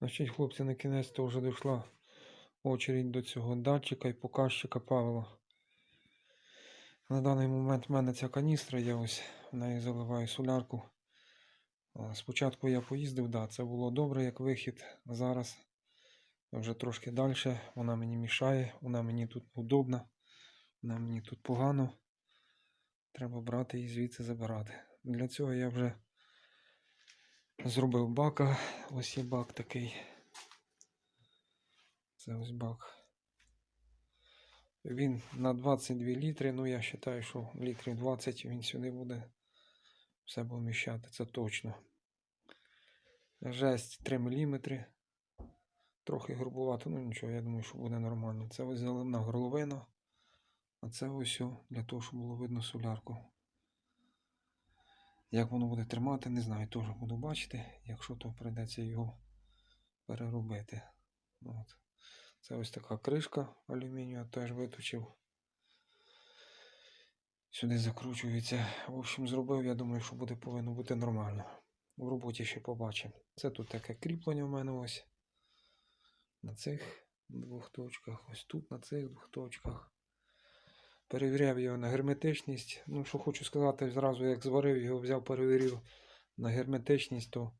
Значить, хлопці, на кінець то вже дійшла очередь до цього датчика і показчика Павла. На даний момент в мене ця каністра є ось, в неї заливаю солярку. Спочатку я поїздив, да, це було добре як вихід. Зараз вже трошки далі. Вона мені мішає, вона мені тут удобна, вона мені тут погано. Треба брати і звідси забирати. Для цього я вже зробив бака. Ось є бак такий. Це ось бак. Він на 22 літри. Ну, я вважаю, що літрів 20 він сюди буде все поміщати, це точно. Жесть 3 мм. Трохи грубувато, ну нічого, я думаю, що буде нормально. Це ось заливна горловина, а це ось для того, щоб було видно солярку. Як воно буде тримати, не знаю, теж буду бачити. Якщо то прийдеться його переробити. От. Це ось така кришка алюмінію, теж виточив. Сюди закручується. В общем, зробив, я думаю, що буде повинно бути нормально. В роботі ще побачимо. Це тут таке кріплення в мене ось. На цих двох точках, ось тут на цих двох точках. Перевіряв його на герметичність. Ну, що хочу сказати, зразу як зварив його, взяв, перевірив на герметичність, то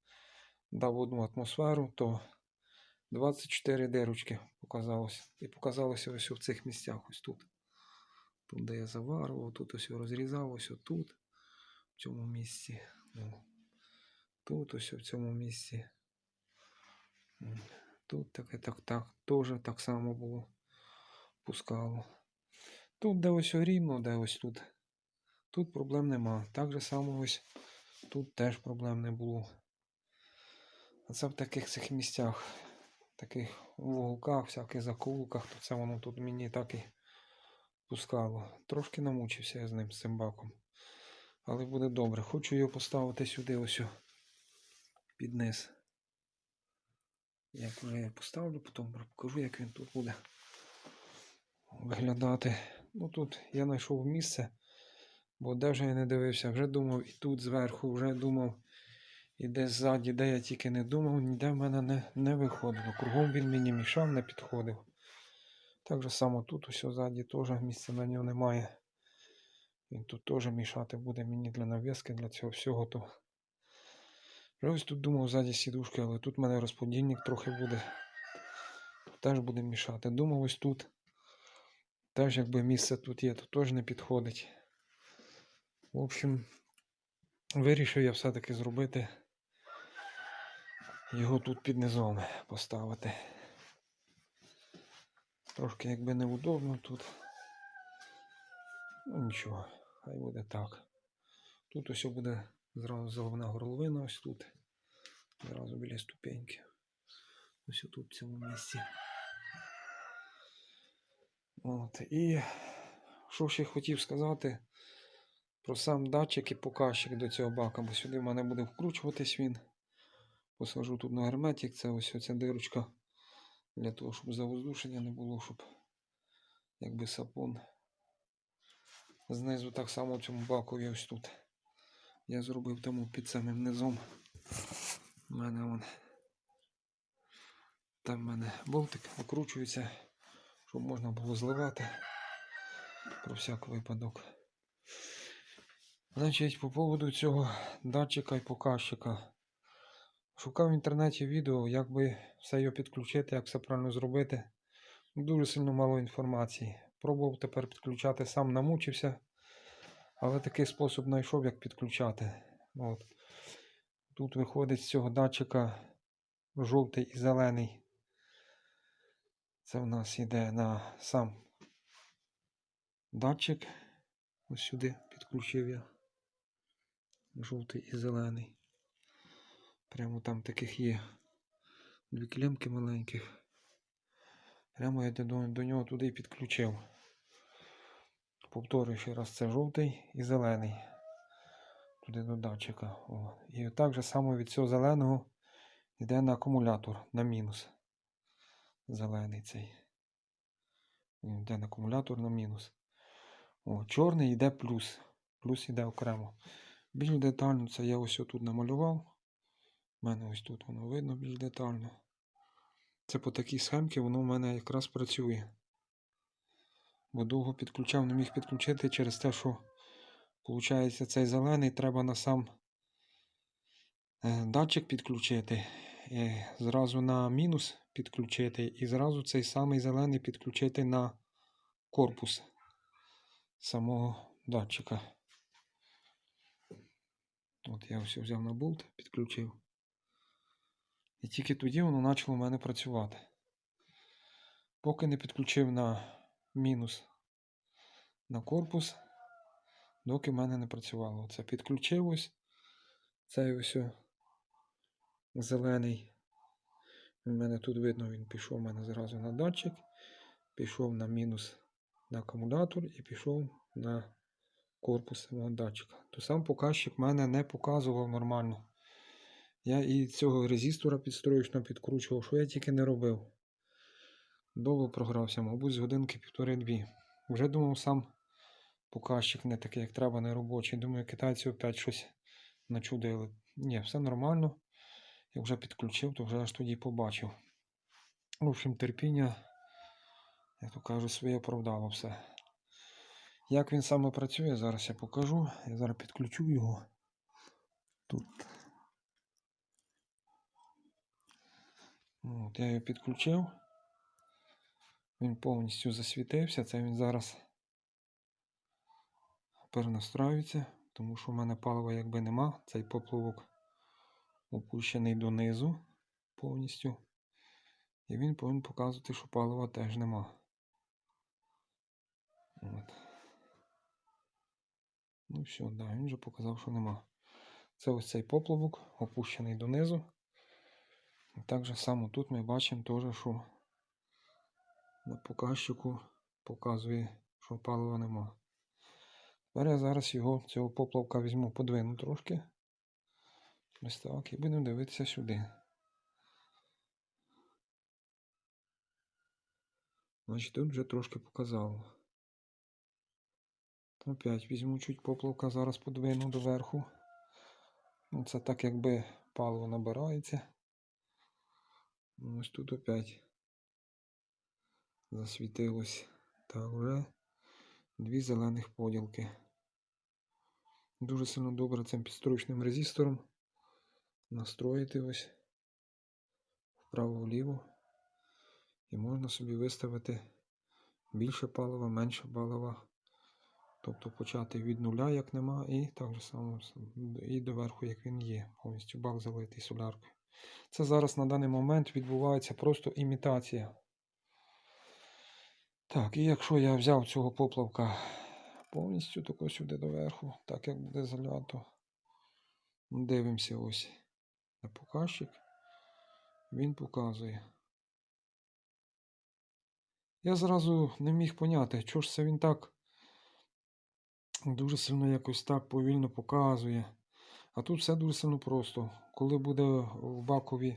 дав одну атмосферу, то 24 дирочки показалося. І показалося ось в цих місцях, ось тут. Тут, де я заварував, тут ось розрізав, ось тут, в цьому місці. Тут ось в цьому місці. Тут таке так, так, теж так само було. Пускало. Тут, де ось рівно, де ось тут. Тут проблем нема. Так же само ось тут теж проблем не було. А це в таких цих місцях, таких вуголках, всяких закулках, то це воно тут мені так і пускало. Трошки намучився я з ним, з цим баком. Але буде добре. Хочу його поставити сюди ось під низ. Як вже я поставлю, потім покажу, як він тут буде виглядати. Ну тут я знайшов місце, бо де вже я не дивився, вже думав і тут зверху, вже думав, і десь ззаді, де я тільки не думав, ніде в мене не, не виходило. Кругом він мені мішав, не підходив. Так же само тут ось ззаді теж місця на нього немає. Він тут теж мішати буде мені для нав'язки, для цього всього. то вже ось тут думав ззаді сідушки, але тут в мене розподільник трохи буде. Теж буде мішати. Думав ось тут. Теж якби місце тут є, то теж не підходить. В общем, вирішив я все-таки зробити його тут під низом поставити. Трошки якби неудобно тут. Ну нічого, хай буде так. Тут ось буде зразу заливна горловина, ось тут. Зразу біля ступеньки. Ось тут в цьому місці. От. І що ще хотів сказати про сам датчик і показчик до цього бака, бо сюди в мене буде вкручуватись він. Посажу тут на герметик, це ось оця дирочка для того, щоб завоздушення не було, щоб якби сапон. Знизу так само в цьому баку я ось тут. Я зробив тому під самим низом. У мене вон. Там в мене болтик викручується, щоб можна було зливати про всяк випадок. Значить, по поводу цього датчика і показчика. Шукав в інтернеті відео, як би все його підключити, як все правильно зробити. Дуже сильно мало інформації. Пробував тепер підключати, сам намучився. Але такий спосіб знайшов, як підключати. От. Тут виходить з цього датчика жовтий і зелений. Це в нас йде на сам датчик. Ось сюди підключив я. Жовтий і зелений. Прямо там таких є дві клемки маленьких. Прямо я до, до нього туди підключив. Повторюю ще раз, це жовтий і зелений. Туди до датчика. О. І так же само від цього зеленого йде на акумулятор на мінус. Зелений цей. Він йде на акумулятор на мінус. О, чорний йде плюс. Плюс йде окремо. Більш детально це я ось тут намалював. У мене ось тут воно видно більш детально. Це по такій схемці воно в мене якраз працює. Бо довго підключав, не міг підключити через те, що виходить, цей зелений треба на сам е, датчик підключити. І зразу на мінус підключити, і зразу цей самий зелений підключити на корпус самого датчика. От я все взяв на болт, підключив. І тільки тоді воно почало в мене працювати. Поки не підключив на мінус на корпус, доки в мене не працювало. Це підключив ось. Цей ось зелений. У мене тут видно, він пішов у мене зразу на датчик, пішов на мінус на акумулятор і пішов на корпус самого датчика. То сам показчик мене не показував нормально. Я і цього резистора підстроєчно підкручував, що я тільки не робив. Довго програвся, мабуть, з годинки півтори-дві. Вже думав, сам показчик не такий, як треба, не робочий. Думаю, китайці опять щось начудили. Ні, все нормально. Я вже підключив, то вже аж тоді побачив. В общем, терпіння, як то кажу, своє оправдало все. Як він саме працює, зараз я покажу. Я зараз підключу його. Тут. От, я його підключив. Він повністю засвітився. Це він зараз перенастраюється, тому що в мене палива якби нема. Цей поплавок опущений донизу повністю. І він повинен показувати, що палива теж нема. От. Ну все, да, він вже показав, що нема. Це ось цей поплавок, опущений донизу. І так же само тут ми бачимо теж, що на показчику показує, що палива нема. Тепер я зараз його, цього поплавка візьму, подвину трошки. Ось так, і будемо дивитися сюди. Значить, тут вже трошки показало. Опять візьму чуть поплавка, зараз подвину доверху. Ну, це так якби паливо набирається. Ось тут опять засвітилось. Так, вже дві зелених поділки. Дуже сильно добре цим підстрочним резистором настроїти ось вправо-вліво. І можна собі виставити більше палива, менше палива. Тобто почати від нуля, як нема, і так же само і доверху, як він є, повністю бак залитий соляркою. Це зараз на даний момент відбувається просто імітація. Так, і якщо я взяв цього поплавка повністю тако сюди доверху, так як буде залято, дивимося ось показчик, він показує. Я зразу не міг поняти, чого ж це він так дуже сильно якось так повільно показує. А тут все дуже сильно просто. Коли буде в бакові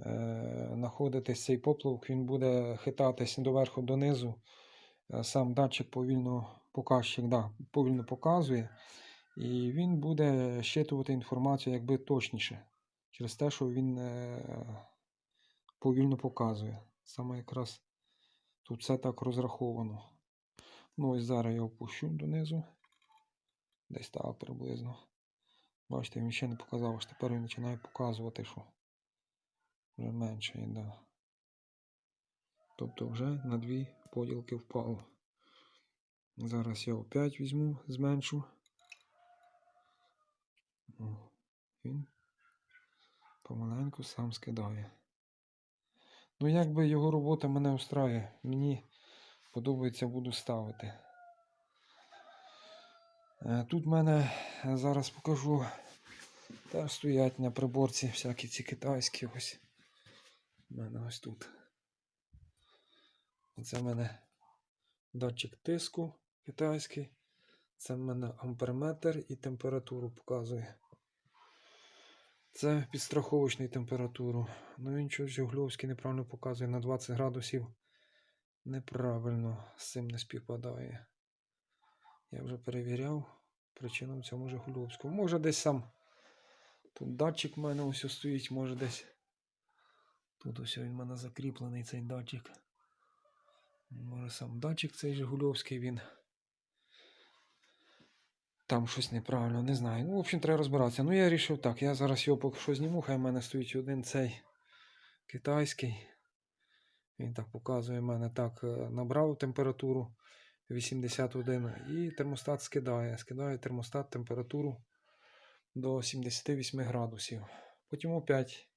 е, знаходитись цей поплавок, він буде хитатись доверху донизу. Е, Сам датчик повільно показчик, да, повільно показує. І він буде щитувати інформацію якби точніше. Через те, що він е, повільно показує. Саме якраз тут все так розраховано. Ну, ось зараз я опущу донизу. Десь так приблизно. Бачите, він ще не показав, аж тепер він починає показувати, що вже менше йде. Тобто вже на дві поділки впало. Зараз я опять візьму, зменшу. Він помаленьку сам скидає. Ну, якби його робота мене устраює, мені подобається, буду ставити. Е, Тут в мене е, зараз покажу. Теж стоять на приборці всякі ці китайські ось. У мене ось тут. Це в мене датчик тиску китайський. Це в мене амперметр і температуру показує. Це підстраховочний температуру. Ну він щось Жугловський неправильно показує на 20 градусів. Неправильно з цим не співпадає. Я вже перевіряв. Причина в цьому Жигульовському. Може десь сам. Тут датчик в мене ось стоїть, може десь Тут ось він в мене закріплений цей датчик. Може сам датчик цей Жигульовський він. Там щось неправильно, не знаю. Ну, в общем, треба розбиратися. Ну, я вирішив так. Я зараз його поки що зніму, хай в мене стоїть один цей китайський. Він так показує, мене так е, набрав температуру 81 і термостат скидає. Скидає термостат температуру до 78 градусів. Потім опять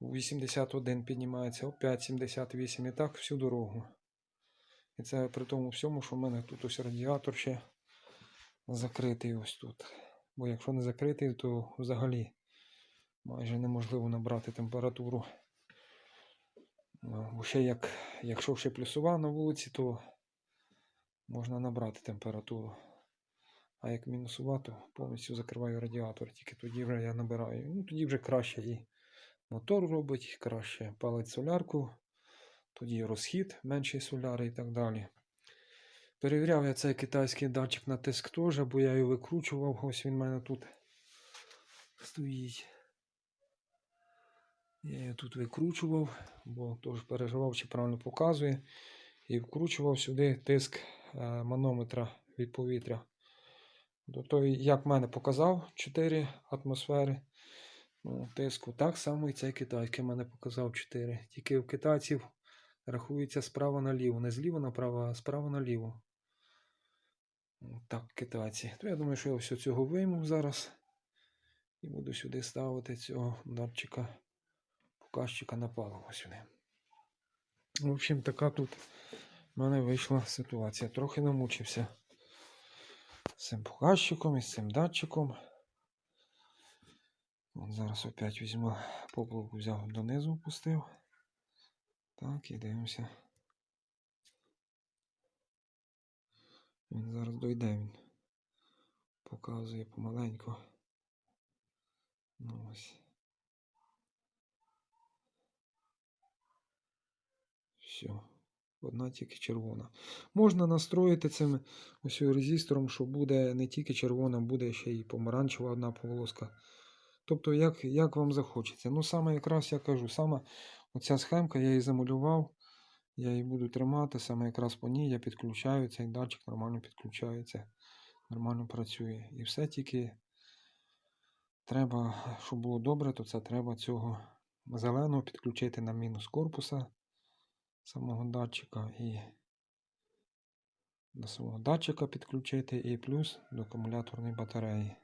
81 піднімається, опять 78 і так всю дорогу. І це при тому всьому, що в мене тут ось радіатор ще закритий ось тут. Бо якщо не закритий, то взагалі майже неможливо набрати температуру. Бо ще як, якщо ще плюсова на вулиці, то можна набрати температуру. А як мінусова, то повністю закриваю радіатор, тільки тоді вже я набираю. Ну, тоді вже краще і мотор робить, краще палить солярку, тоді розхід, менший соляри і так далі. Перевіряв я цей китайський датчик на тиск теж, бо я його викручував. Ось він в мене тут стоїть. Я його тут викручував, бо теж переживав, чи правильно показує. І вкручував сюди тиск е, манометра від повітря. До той, як мене показав 4 атмосфери ну, тиску, так само і цей китайський мене показав 4. Тільки в китайців рахується справа наліво. Не зліва направо, а справа наліво. Так, китайці. То я думаю, що я все цього вийму зараз. І буду сюди ставити цього датчика, показчика на паливо сюди. В общем, така тут в мене вийшла ситуація. Трохи намучився з цим показчиком і з цим датчиком. От зараз опять візьму поплавку взяв донизу, опустив. Так, і дивимося. Він зараз дойде він. Показує помаленьку. Ну ось. Все. Одна тільки червона. Можна настроїти цим ось резистором, що буде не тільки червона, буде ще й помаранчева одна полоска. Тобто, як, як вам захочеться. Ну, саме якраз я кажу, саме оця схемка, я її замалював, я її буду тримати, саме якраз по ній я підключаю, цей датчик нормально підключається, нормально працює. І все тільки треба, щоб було добре, то це треба цього зеленого підключити на мінус корпуса самого датчика і до самого датчика підключити і плюс до акумуляторної батареї.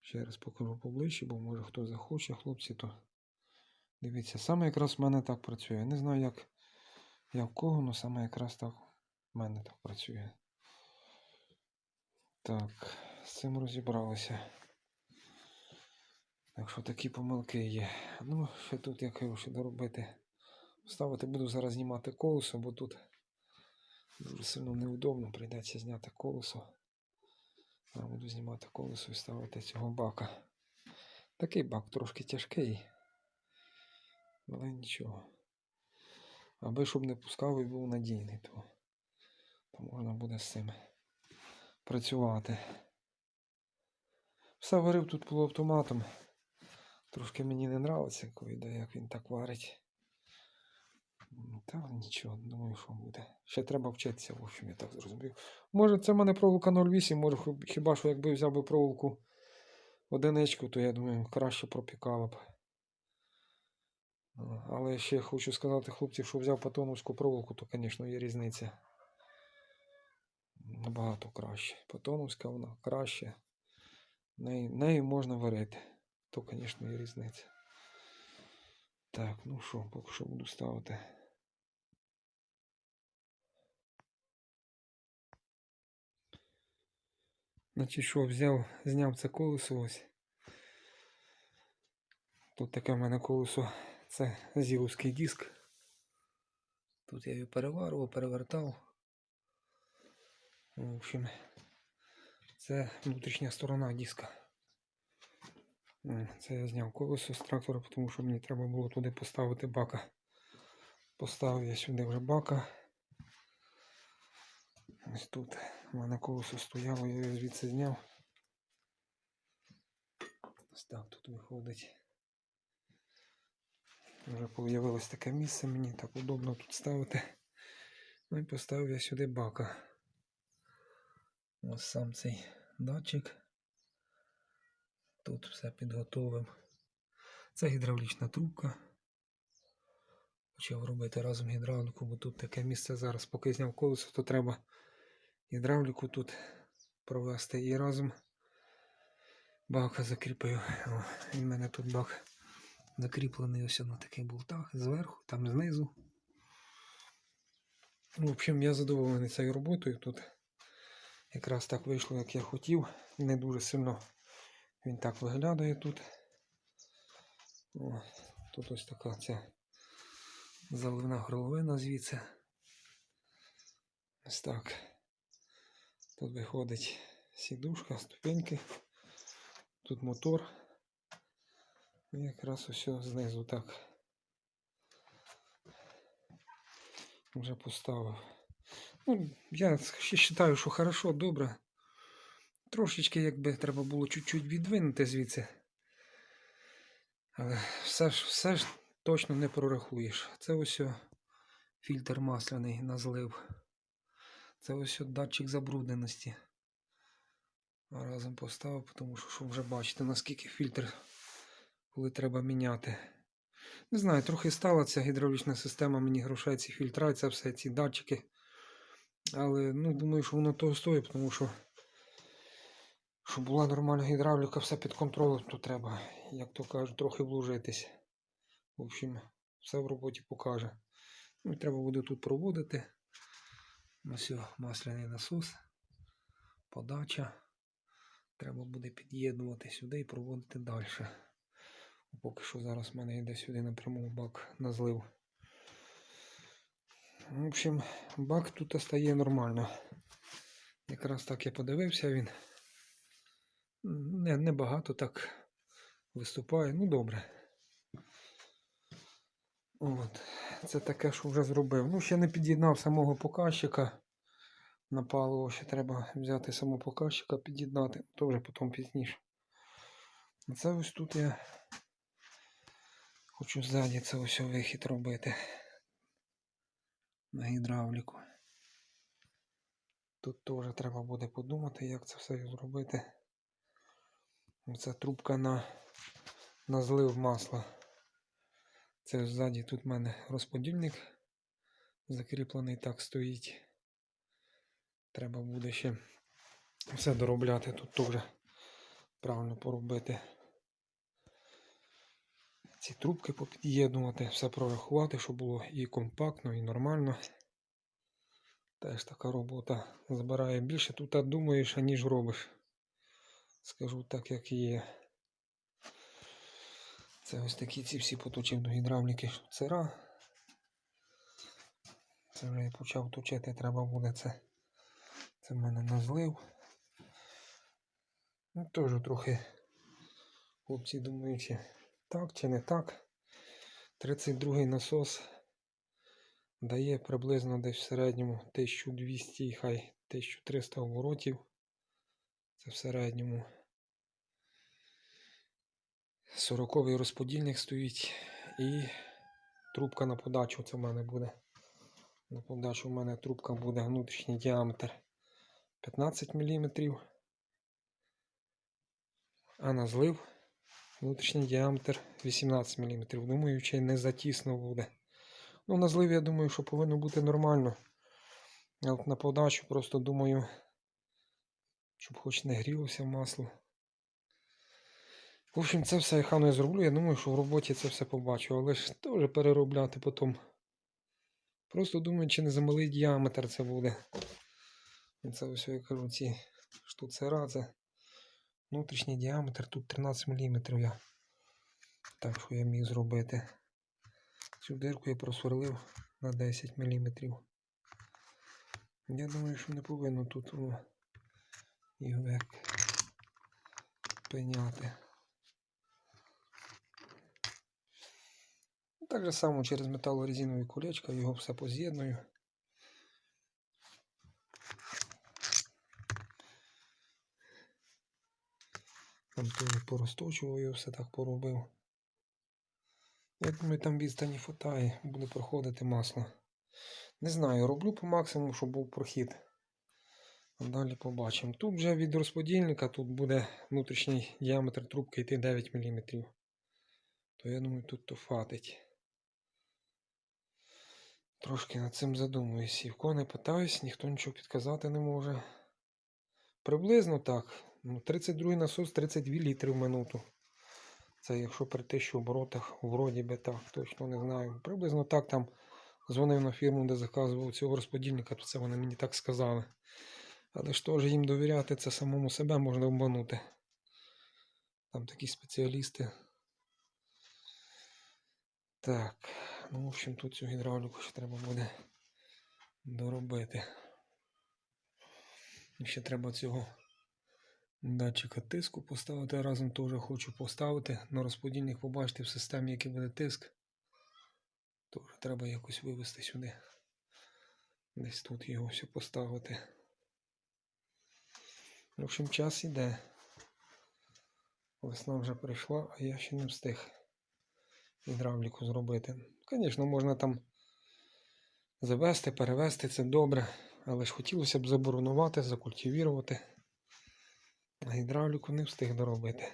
Ще раз покажу поближче, бо може хто захоче, хлопці, то дивіться, саме якраз в мене так працює. Не знаю, як я в кого, але саме якраз так в мене так працює. Так, з цим розібралися. Так що такі помилки є. Ну, ще тут як його ще доробити. Вставити буду зараз знімати колесо, бо тут дуже сильно неудобно, прийдеться зняти колесо. Зараз буду знімати колесо і ставити цього бака. Такий бак трошки тяжкий. Але нічого. Аби щоб не пускав і був надійний, то, то можна буде з цим працювати. Все варив тут полуавтоматом. Трошки мені не нравиться, коли як він так варить. Та нічого, думаю, що буде. Ще треба вчитися, в общем, я так зрозумів. Може, це в мене проволока 08, може хіба що якби взяв би проволоку одиничку, то я думаю, краще пропікало б. Але ще хочу сказати хлопці, що взяв патоновську проволоку, то, звісно, є різниця. Набагато краще. Патоновська вона краще. Нею, нею можна варити. То, звісно, є різниця. Так, ну що, поки що буду ставити. Значить, що взяв, зняв це колесо ось. Тут таке в мене колесо, це зіловський диск. Тут я його переварував, перевертав. В общем, це внутрішня сторона диска. Це я зняв колесо з трактора, тому що мені треба було туди поставити бака. Поставив я сюди вже бака. Ось тут у мене колесо стояло, я його звідси зняв. Ось так тут виходить. Вже появилось таке місце, мені так удобно тут ставити. Ну і поставив я сюди бака. Ось сам цей датчик. Тут все підготовив. Це гідравлічна трубка. Почав робити разом гідравліку, бо тут таке місце зараз, поки зняв колесо, то треба гідравліку тут провести і разом бака закріпив. О, і в мене тут бак закріплений ось на таких болтах зверху, там знизу. В общем, я задоволений цією роботою. Тут якраз так вийшло, як я хотів. Не дуже сильно він так виглядає тут. О, тут ось така ця заливна горловина звідси. Ось так. Тут виходить сідушка, ступеньки. Тут мотор. І якраз ось знизу так. Вже поставив. Ну, я ще вважаю, що хорошо, добре. Трошечки якби треба було чуть-чуть відвинути звідси. Але все ж, все ж точно не прорахуєш. Це ось фільтр масляний на злив. Це ось датчик забрудненості. Разом поставив, тому що щоб вже бачите, наскільки фільтр, коли треба міняти. Не знаю, трохи стала ця гідравлічна система, мені грошей, ці фільтра, це все, ці датчики. Але ну, думаю, що воно того стоїть, тому що щоб була нормальна гідравліка, все під контролем, то треба, як то кажуть, трохи вложитись. В общем, все в роботі покаже. Ну, треба буде тут проводити. Ось масляний насос, подача. Треба буде під'єднувати сюди і проводити далі. Поки що зараз в мене йде сюди напряму бак на злив. В общем, бак тут стає нормально. Якраз так я подивився, він не, не багато так виступає. Ну добре. От. Це таке, що вже зробив. Ну, ще не під'єднав самого показчика на паливо. Ще треба взяти самого показчика, під'єднати, то вже потім пізніше. Це ось тут я хочу ззаді це ось вихід робити на гідравліку. Тут теж треба буде подумати, як це все зробити. Це трубка на, на злив масла. Це ззаді тут в мене розподільник закріплений так стоїть. Треба буде ще все доробляти тут теж правильно поробити. Ці трубки попід'єднувати, все прорахувати, щоб було і компактно, і нормально. Теж така робота збирає більше тут думаєш, аніж робиш. Скажу так, як є. Це ось такі ці всі поточив до гідравліки штуцера. Це вже я почав точити, треба буде це. Це в мене назлив. Ну, теж трохи хлопці думають, чи так чи не так. 32 насос дає приблизно десь в середньому 1200 і хай 1300 оборотів. Це в середньому. 40-й розподільник стоїть і трубка на подачу це в мене буде. На подачу в мене трубка буде внутрішній діаметр 15 мм. А на злив внутрішній діаметр 18 мм. Думаю, чи не затісно буде. Ну, на злив, я думаю, що повинно бути нормально. А от на подачу просто думаю, щоб хоч не грілося масло. В общем, це все я хано зроблю. Я думаю, що в роботі це все побачу, але ж теж переробляти потім. Просто думаю, чи не замалий діаметр це буде. І це ось я кажу, ці штуцера, це внутрішній діаметр, тут 13 мм я. Так що я міг зробити. Цю дирку я просверлив на 10 мм. Я думаю, що не повинно тут його як пеняти. Так же само через металорезинові колечка його все поз'єдную. Там порозточував його, все так поробив. Я думаю, там відстані хватає, буде проходити масло. Не знаю, роблю по максимуму, щоб був прохід. Далі побачимо. Тут вже від розподільника тут буде внутрішній діаметр трубки йти 9 мм. То я думаю, тут то хватить. Трошки над цим задумуюсь. І в кого не питаюсь, ніхто нічого підказати не може. Приблизно так. Ну, 32 насос 32 літри в минуту. Це якщо при 1000 оборотах, вроді би так, точно не знаю. Приблизно так там дзвонив на фірму, де заказував цього розподільника, то це вони мені так сказали. Але ж теж їм довіряти, це самому себе можна обманути. Там такі спеціалісти. Так, ну, в общем, тут цю гідравліку ще треба буде доробити. І ще треба цього датчика тиску поставити. Разом теж хочу поставити. На розподільник побачити в системі, який буде тиск. Теж треба якось вивести сюди. Десь тут його все поставити. В общем, час іде. Весна вже прийшла, а я ще не встиг гідравліку зробити. Звісно, можна там завести, перевести, це добре, але ж хотілося б заборонувати, закультивірувати. Гідравліку не встиг доробити.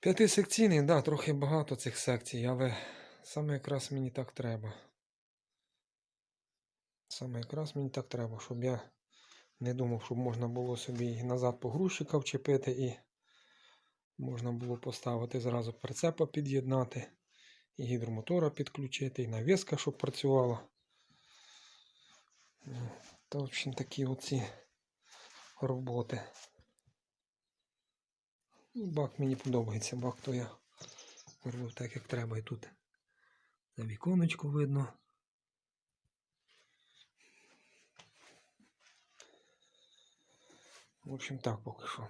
П'ятисекційний, так, да, трохи багато цих секцій, але саме якраз мені так треба. Саме якраз мені так треба, щоб я не думав, щоб можна було собі назад погрузчика вчепити і можна було поставити зразу прицепа під'єднати, і гідромотора підключити, і навіска, щоб працювала. Та, в общем, такі оці роботи. Ну, Бак мені подобається, бак то я робив так, як треба і тут. За віконечко видно. В общем, так поки що.